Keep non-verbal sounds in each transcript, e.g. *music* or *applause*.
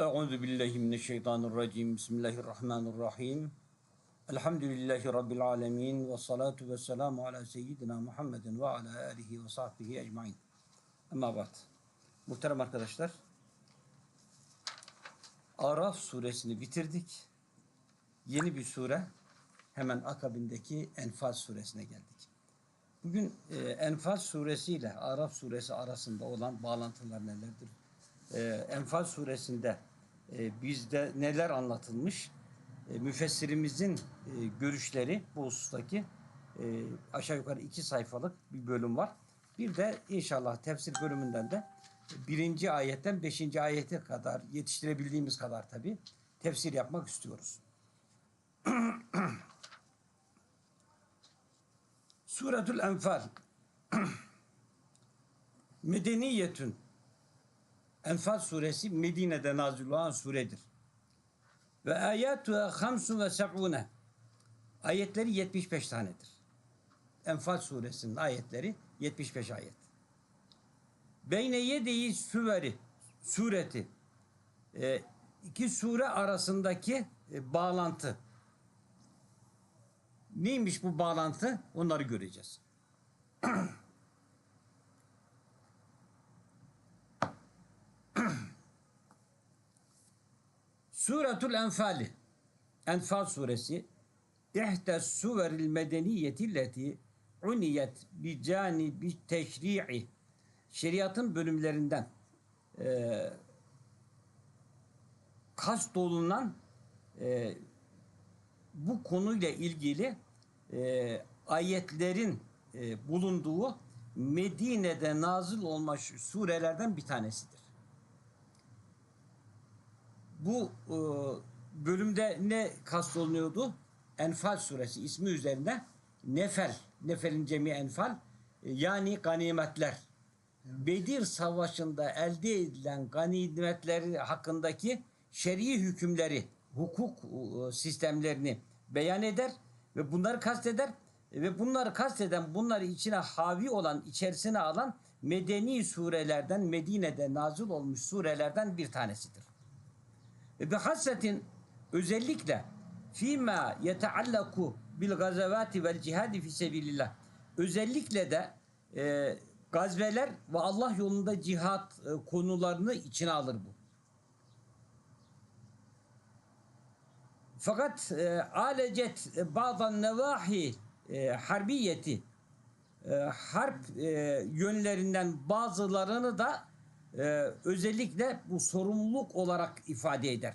Euzu billahi mineşşeytanirracim. Bismillahirrahmanirrahim. Elhamdülillahi rabbil alamin ve salatu vesselamu ala seyyidina Muhammedin ve ala alihi ve sahbihi ecmaîn. Amma ba'd. Muhterem arkadaşlar, Araf suresini bitirdik. Yeni bir sure hemen akabindeki Enfal suresine geldik. Bugün e, Enfal suresi ile Araf suresi arasında olan bağlantılar nelerdir? E, Enfal suresinde e, bizde neler anlatılmış? E, müfessirimizin e, görüşleri bu husustaki aşağı yukarı iki sayfalık bir bölüm var. Bir de inşallah tefsir bölümünden de birinci ayetten beşinci ayete kadar yetiştirebildiğimiz kadar tabi tefsir yapmak istiyoruz. *clears throat* Suretül Enfal *clears throat* Medeniyetün Enfal suresi Medine'de nazil olan suredir. Ve ayatuha hamsun ve seb'une Ayetleri 75 tanedir. Enfal suresinin ayetleri 75 ayet. Beyne yedeyi süveri sureti e, iki sure arasındaki e, bağlantı. Neymiş bu bağlantı? Onları göreceğiz. *clears throat* *clears throat* Suretul Enfali Enfal suresi İhtes suveril medeniyeti leti uniyet bi canibi teşri'i şeriatın bölümlerinden e, kast olunan e, bu konuyla ilgili e, ayetlerin e, bulunduğu Medine'de nazil olmuş surelerden bir tanesidir. Bu e, bölümde ne kastolunuyordu? Enfal suresi ismi üzerinde Nefel, Nefel'in cemi Enfal e, yani ganimetler. Bedir Savaşı'nda elde edilen ganimetleri hakkındaki şer'i hükümleri, hukuk e, sistemlerini beyan eder ve bunları kasteder ve bunları kasteden bunları içine havi olan, içerisine alan medeni surelerden, Medine'de nazil olmuş surelerden bir tanesidir. Ve hasretin özellikle fîmâ yeteallaku bil gazavati vel cihadi fi sebilillah. Özellikle de e, gazveler ve Allah yolunda cihat e, konularını içine alır bu. Fakat e, alecet bazı nevahi e, harbiyeti e, harp e, yönlerinden bazılarını da e, özellikle bu sorumluluk olarak ifade eder.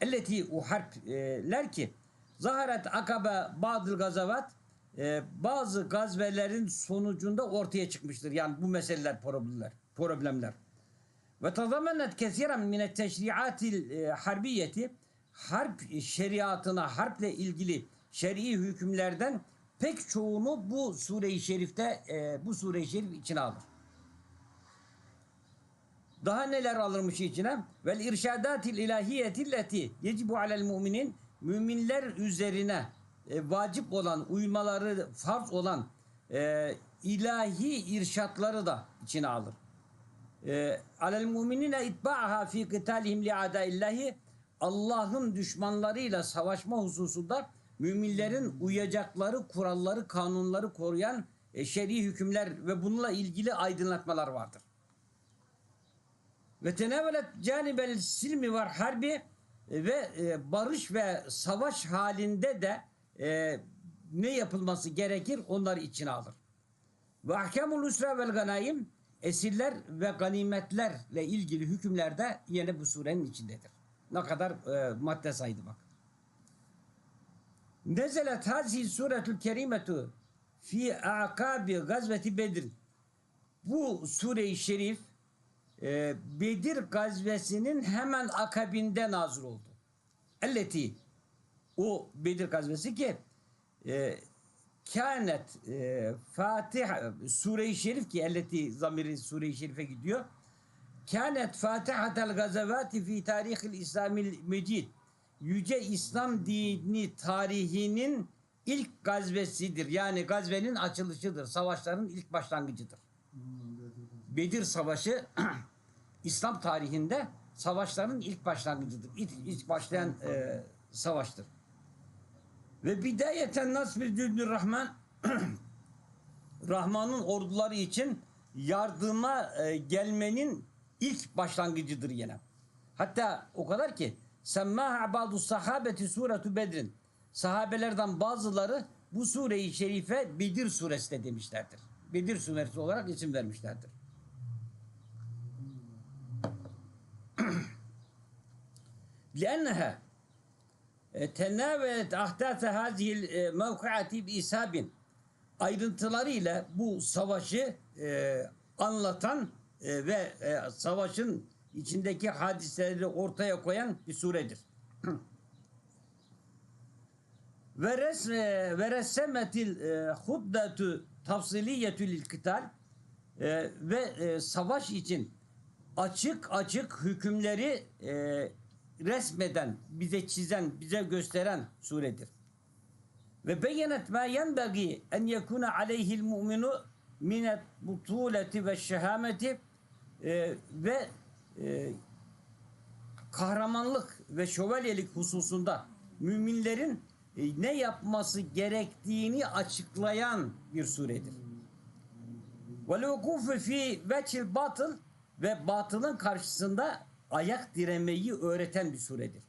Elleti o harpler ki zaharet akabe badıl gazavat e, bazı gazvelerin sonucunda ortaya çıkmıştır. Yani bu meseleler problemler. problemler. Ve tazamennet kesiren minet teşriatil e, harbiyeti harp şeriatına, harple ilgili şer'i hükümlerden pek çoğunu bu sure-i şerifte e, bu sure-i şerif içine alır. Daha neler alırmış içine? Vel irşadatil ilahiyetilleti yecibu alel müminin müminler üzerine e, vacip olan, uymaları farz olan e, ilahi irşatları da içine alır. E, alel müminine itba'aha fi kıtalihim li adaillahi Allah'ın düşmanlarıyla savaşma hususunda müminlerin uyacakları kuralları, kanunları koruyan e, şer'i hükümler ve bununla ilgili aydınlatmalar vardır. Ve tenevelet canibel silmi var harbi e, ve e, barış ve savaş halinde de e, ne yapılması gerekir onları içine alır. Ve ahkamul usra vel ganaim esirler ve ganimetlerle ilgili hükümler de yine bu surenin içindedir. Ne kadar e, madde saydı bak. Nezelet hazihi suretül kerimetu fi akabi gazveti Bedir. Bu sure-i şerif e, Bedir gazvesinin hemen akabinde nazır oldu. Elleti o Bedir gazvesi ki e, kânet e, Fatiha Sure-i Şerif ki elleti zamiri Sure-i Şerif'e gidiyor. Kânet Fatihatel gazavati fi tarihil İslamil mecid. Yüce İslam dini tarihinin ilk gazvesidir. Yani gazvenin açılışıdır. Savaşların ilk başlangıcıdır. Bedir Savaşı İslam tarihinde savaşların ilk başlangıcıdır. İlk, ilk başlayan e, savaştır. Ve bidayeten nasbir dündür Rahman *clears throat* Rahman'ın orduları için yardıma e, gelmenin ilk başlangıcıdır yine. Hatta o kadar ki Semmaha ba'du sahabeti suretu Bedrin. Sahabelerden bazıları bu sureyi şerife Bedir suresi de demişlerdir. Bedir suresi olarak isim vermişlerdir. لأنها تناولت أحداث هذه الموقعة بإساب ayrıntılarıyla bu savaşı e, anlatan e, ve e, savaşın içindeki hadiseleri ortaya koyan bir suredir. ve res ve ressemetil e, huddetu tafsiliyetü lil kital e, ve e, savaş için açık açık hükümleri e, resmeden, bize çizen, bize gösteren suredir. Ve beyenet ma yenbagi en yekuna aleyhil mu'minu minet butuleti ve şehameti e, ve e, kahramanlık ve şövalyelik hususunda müminlerin e, ne yapması gerektiğini açıklayan bir suredir. Ve vukufu fi veçil batıl ve batılın karşısında ayak diremeyi öğreten bir suredir.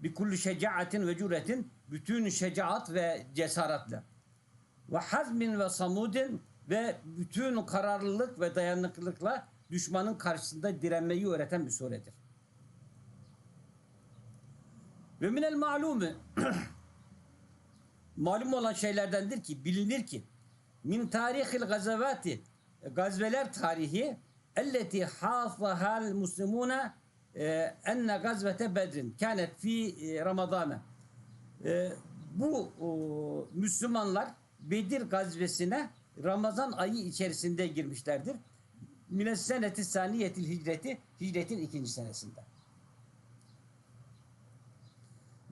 Bir kullu şecaatin ve cüretin bütün şecaat ve cesaretle. Ve hazmin ve samudin ve bütün kararlılık ve dayanıklılıkla düşmanın karşısında direnmeyi öğreten bir suredir. Ve minel malumi *clears throat* malum olan şeylerdendir ki bilinir ki min tarihil gazavati gazveler tarihi elleti hafahal muslimuna enne gazvete bedrin kânet fi e, ramadana e, bu Müslümanlar Bedir gazvesine Ramazan ayı içerisinde girmişlerdir. Mines seneti saniyetil hicreti hicretin ikinci senesinde.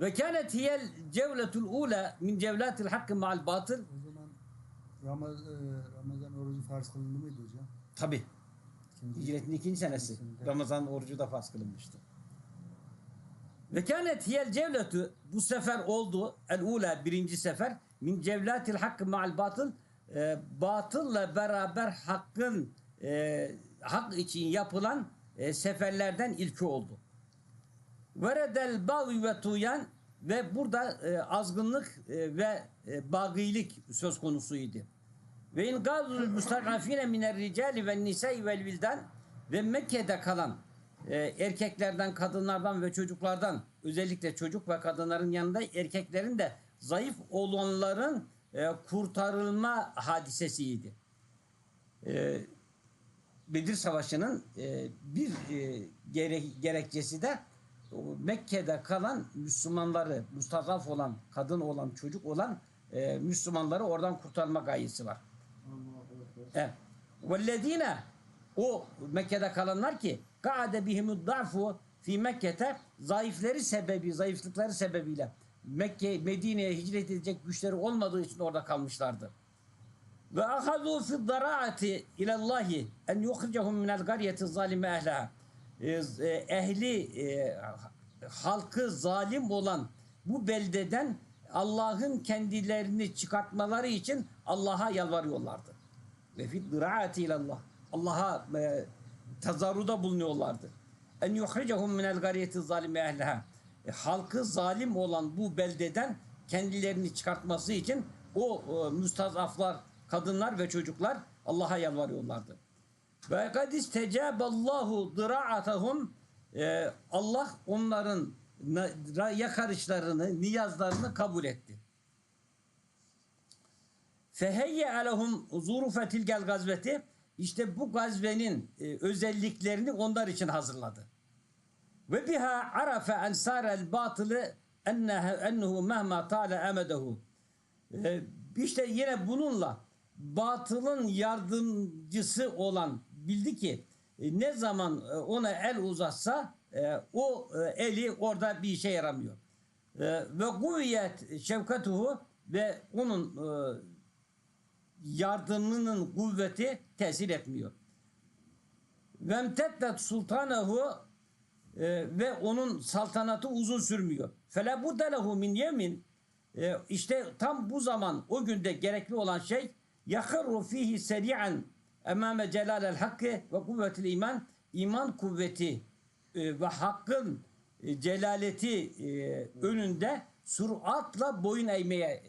Ve kânet hiyel cevletul ula min cevlatil hakkı ma'al batıl O zaman Ramaz, e, Ramazan orucu farz kılındı mıydı hocam? tabi İkinci- hicretin ikinci senesi. Ramazan orucu da farz kılınmıştı. Ve kânet hiyel cevletu bu sefer oldu el ula birinci sefer min cevlatil hakkı ma'al batıl e, batılla beraber hakkın e, hak için yapılan e, seferlerden ilki oldu. Veredel bavi ve tuyan ve burada e, azgınlık e, ve e, bagilik söz konusuydu. Ve in gazul mustakafine miner ricali ve nisai vel vildan ve Mekke'de kalan e, erkeklerden, kadınlardan ve çocuklardan özellikle çocuk ve kadınların yanında erkeklerin de zayıf olanların e, kurtarılma hadisesiydi. E, Bedir Savaşı'nın e, bir e, gere, gerekçesi de Mekke'de kalan Müslümanları, mustazaf olan, kadın olan, çocuk olan e, Müslümanları oradan kurtarma gayesi var. Evet. Vellezine o Mekke'de kalanlar ki kaade bihimud da'fu fi Mekke'te zayıfları sebebi, zayıflıkları sebebiyle Mekke, Medine'ye hicret edecek güçleri olmadığı için orada kalmışlardı. Ve ahazu fi daraati ilallahi en yukhrijahum minel garyeti zalime ehliha. E, e, Ehli e, halkı zalim olan bu beldeden Allah'ın kendilerini çıkartmaları için Allah'a yalvarıyorlardı. Ve fi diraati ilallah. Allah'a e, tazarruda bulunuyorlardı. En yuhricahum minel garyeti zalime ehliha. E, halkı zalim olan bu beldeden kendilerini çıkartması için o e, müstazaflar, kadınlar ve çocuklar Allah'a yalvarıyorlardı. Ve kad istecaballahu diraatahum e, Allah onların yakarışlarını, niyazlarını kabul etti. Feheyye alehum zurufetil gel gazveti işte bu gazvenin e, özelliklerini onlar için hazırladı. Ve biha arafe ensarel batılı ennehu, mehma tale emedehu. E, işte yine bununla batılın yardımcısı olan bildi ki e, ne zaman ona el uzatsa o eli orada bir işe yaramıyor. Ve kuvvet şefkatuhu ve onun yardımının kuvveti tesir etmiyor. Ve emtettet sultanehu e, ve onun saltanatı uzun sürmüyor. Fela budde lehu min yemin e, işte tam bu zaman o günde gerekli olan şey yakırru fihi seri'an emame celalel hakkı ve kuvvetil iman iman kuvveti e, ve hakkın celaleti önünde suratla boyun eğmeye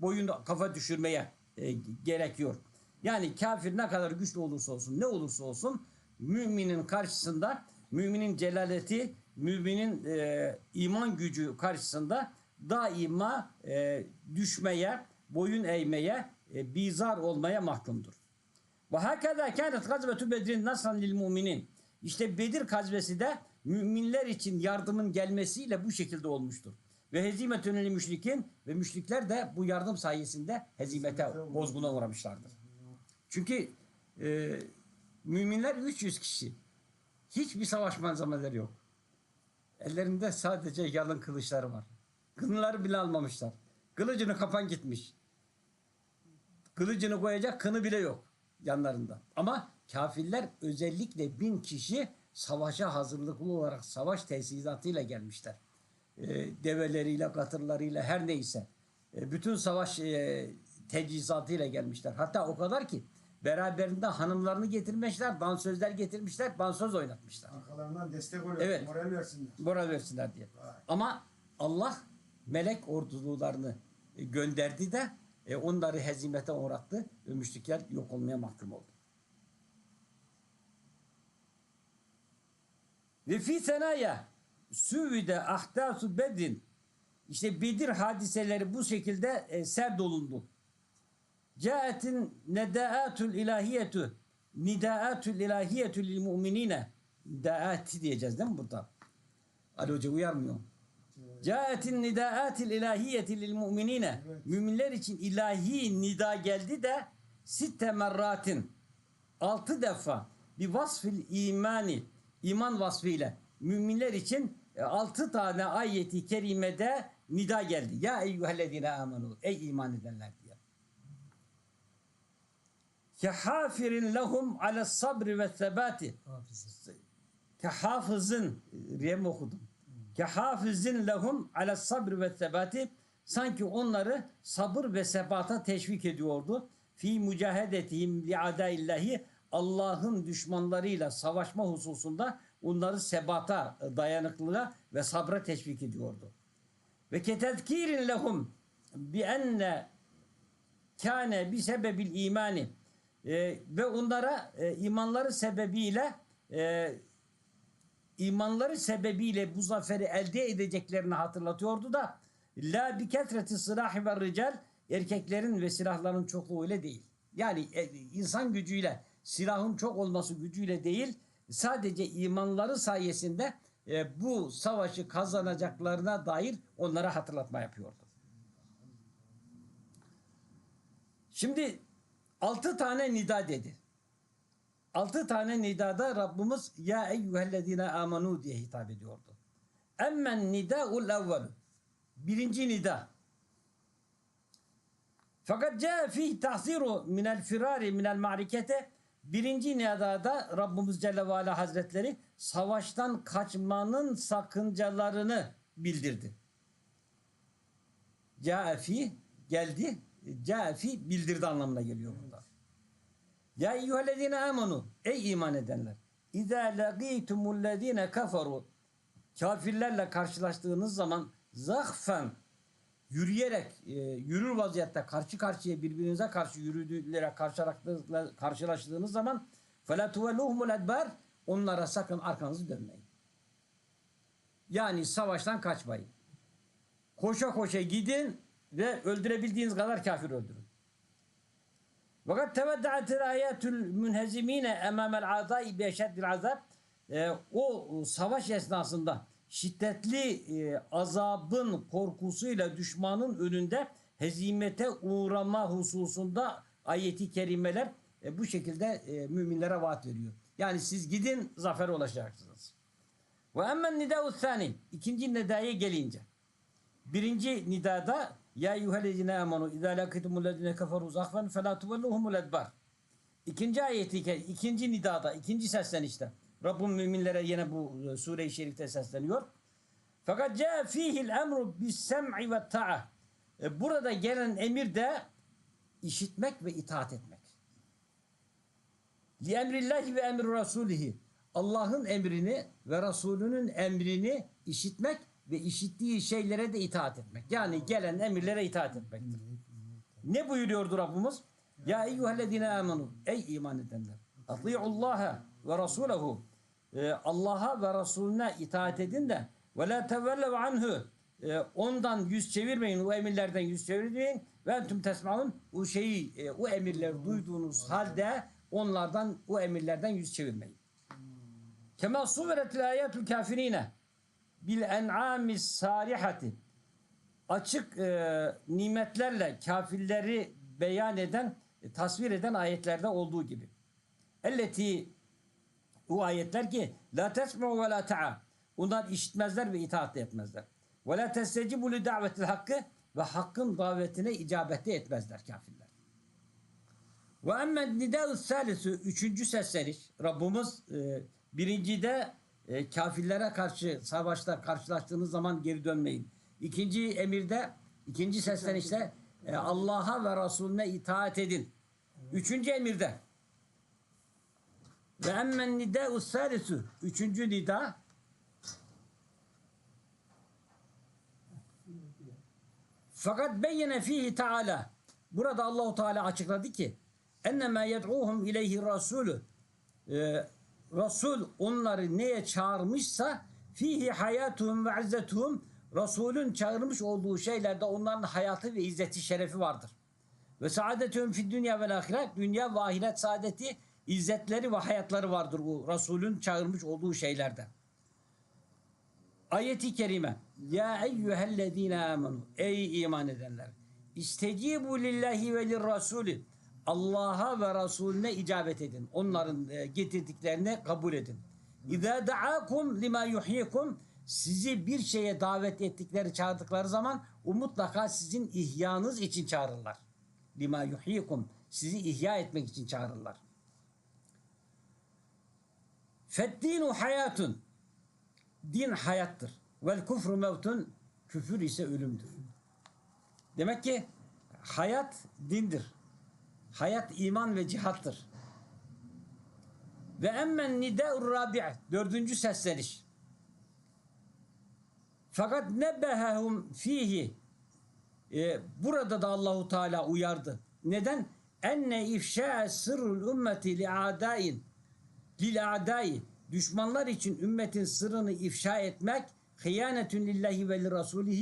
boyun kafa düşürmeye e, gerekiyor. Yani kafir ne kadar güçlü olursa olsun ne olursa olsun müminin karşısında müminin celaleti müminin e, iman gücü karşısında daima e, düşmeye boyun eğmeye e, bizar olmaya mahkumdur. Ve hakeza kânet gazvetü bedrin nasran lil muminin. İşte Bedir gazvesi de müminler için yardımın gelmesiyle bu şekilde olmuştur. Ve hezimetün lil müşrikin ve müşrikler de bu yardım sayesinde hezimete, bozguna uğramışlardır. Çünkü e, müminler 300 kişi. Hiçbir savaş malzemeleri yok. Ellerinde sadece yalın kılıçları var. Kınıları bile almamışlar. Kılıcını kapan gitmiş. Kılıcını koyacak kını bile yok yanlarında. Ama kafirler özellikle bin kişi savaşa hazırlıklı olarak savaş tesisatıyla gelmişler. Ee, develeriyle, katırlarıyla her neyse. Ee, bütün savaş e, teçhizatıyla gelmişler. Hatta o kadar ki beraberinde hanımlarını getirmişler, dansözler getirmişler, dansöz oynatmışlar. Arkalarından destek oluyor. Evet. Moral versinler. moral versinler diye. Vay. Ama Allah melek ordularını e, gönderdi de e, onları hezimete uğrattı ve müşrikler yok olmaya mahkum oldu. Ve fi senaya süvide ahdasu bedrin işte Bedir hadiseleri bu şekilde e, serdolundu. Caetin nedaatul ilahiyetu nidaatul ilahiyetu lil mu'minine nidaati diyeceğiz değil mi burada? Ali Hoca uyarmıyor. Caetin nidaatil ilahiyeti lil mu'minine Evet. müminler için ilahi nida geldi de sitte merratin altı defa bir vasfil imani iman vasfıyla müminler için e, altı tane ayeti kerimede nida geldi. Ya eyyühellezine amenu ey iman edenler diye. Kehafirin lehum ala sabri ve sebati Hafız. kehafızın riyem okudum. Kehafızın lehum ala sabr ve sebati sanki onları sabır ve sebata teşvik ediyordu. Fi mücahedetihim li adaillahi Allah'ın düşmanlarıyla savaşma hususunda onları sebata, dayanıklılığa ve sabra teşvik ediyordu. Ve ketezkirin lehum bi enne kâne bi sebebil imani Ee, ve onlara e, imanları sebebiyle e, imanları sebebiyle bu zaferi elde edeceklerini hatırlatıyordu da la bi kesreti silahi ve rical erkeklerin ve silahların çokluğu ile değil. Yani e, insan gücüyle silahın çok olması gücüyle değil sadece imanları sayesinde e, bu savaşı kazanacaklarına dair onlara hatırlatma yapıyordu. Şimdi altı tane nida dedi. Altı tane nidada Rabbimiz ya eyyühellezine amanu diye hitap ediyordu. Emmen nida'ul evvel. Birinci nida. Fakat caa fih tahziru minel firari minel marikete birinci nidada Rabbimiz Celle ve Ala Hazretleri savaştan kaçmanın sakıncalarını bildirdi. Caa fi geldi. Caa fi bildirdi anlamına geliyor burada. Ya eyyühellezine amenu ey iman edenler. İzâ lagîtumullezîne kaferu kafirlerle karşılaştığınız zaman zahfen yürüyerek e, yürür vaziyette karşı karşıya birbirinize karşı yürüdüğüyle karşılaştığınız, karşılaştığınız zaman فَلَا تُوَلُّهُمُ الْاَدْبَارِ Onlara sakın arkanızı dönmeyin. Yani savaştan kaçmayın. Koşa koşa gidin ve öldürebildiğiniz kadar kafir öldürün. Fakat teveddaetil ayatul münhezimine emamel adai bi eşeddil azab e, o savaş esnasında şiddetli e, azabın korkusuyla düşmanın önünde hezimete uğrama hususunda ayeti kerimeler e, bu şekilde e, müminlere vaat veriyor. Yani siz gidin zafer ulaşacaksınız. Ve emmen nida'u thani ikinci nidaya gelince Birinci nidada ya eyyühellezine amanu izâ lakitumullezine keferu zahfen felâ tuvelluhumul edbar. İkinci ayeti ikinci nidada, ikinci seslenişte Rabbim müminlere yine bu e, sure-i şerifte sesleniyor. Fakat caa fihil emru bis sem'i ve ta'a. E, Burada gelen emir de işitmek ve itaat etmek. Li emrillahi ve emri rasulihi. Allah'ın emrini ve Resulünün emrini işitmek ve işittiği şeylere de itaat etmek. Yani gelen emirlere itaat etmektir. Ne buyuruyordu Rabbimiz? Ya eyyühellezine amenu. Ey iman edenler. Ati'ullaha ve rasulehu. Ee, Allah'a ve Resulüne itaat edin de ve la tevellev anhu. Ee, ondan yüz çevirmeyin. O emirlerden yüz çevirmeyin. Ve entüm tesmaun. O şeyi, e, o emirleri duyduğunuz halde onlardan, o emirlerden yüz çevirmeyin. Kema suveretil ayatul kafirine bil en'amis sarihati açık e, nimetlerle kafirleri beyan eden, e, tasvir eden ayetlerde olduğu gibi. Elleti o ayetler ki la tesma'u ve la ta'a. Onlar işitmezler ve itaat etmezler. Ve la testecibu li davetil hakkı ve hakkın davetine icabette etmezler kafirler. Ve emmen nidâ'u sâlisu üçüncü sesleniş Rabbimiz e, birincide e, kafirlere karşı savaşta karşılaştığınız zaman geri dönmeyin. İkinci emirde ikinci seslenişte e, Allah'a ve Resulüne itaat edin. Üçüncü emirde ve emmen nidâ'u sâlisu üçüncü nida. Fakat beyyene fihi Teala burada Allahu Teala açıkladı ki ennema yed'uhum ileyhi rasulü e, Resul onları neye çağırmışsa fihi hayatuhum ve izzetuhum. Resulün çağırmış olduğu şeylerde onların hayatı ve izzeti şerefi vardır. Ve saadetühüm fid dünya ve ahiret. Dünya ve ahiret saadeti izzetleri ve hayatları vardır bu Resulün çağırmış olduğu şeylerde. Ayeti kerime Ya eyyühellezine amenu Ey iman edenler İstecibu lillahi ve lirrasulü Allah'a ve Resulüne icabet edin. Onların e, getirdiklerini kabul edin. İzâ da'akum lima yuhyikum sizi bir şeye davet ettikleri, çağırdıkları zaman o mutlaka sizin ihyanız için çağırırlar. Lima yuhyikum sizi ihya etmek için çağırırlar. Feddinu hayatun din hayattır. Vel kufru mevtun küfür ise ölümdür. Demek ki hayat dindir. Hayat iman ve cihattır. Ve emmen nidâ'ur rabi' dördüncü sesleniş. Fakat nebbehehum fihi e, burada da Allahu Teala uyardı. Neden? Enne ifşa sırrul ümmeti li adain lil adai düşmanlar için ümmetin sırrını ifşa etmek hıyanetün lillahi ve li rasulihi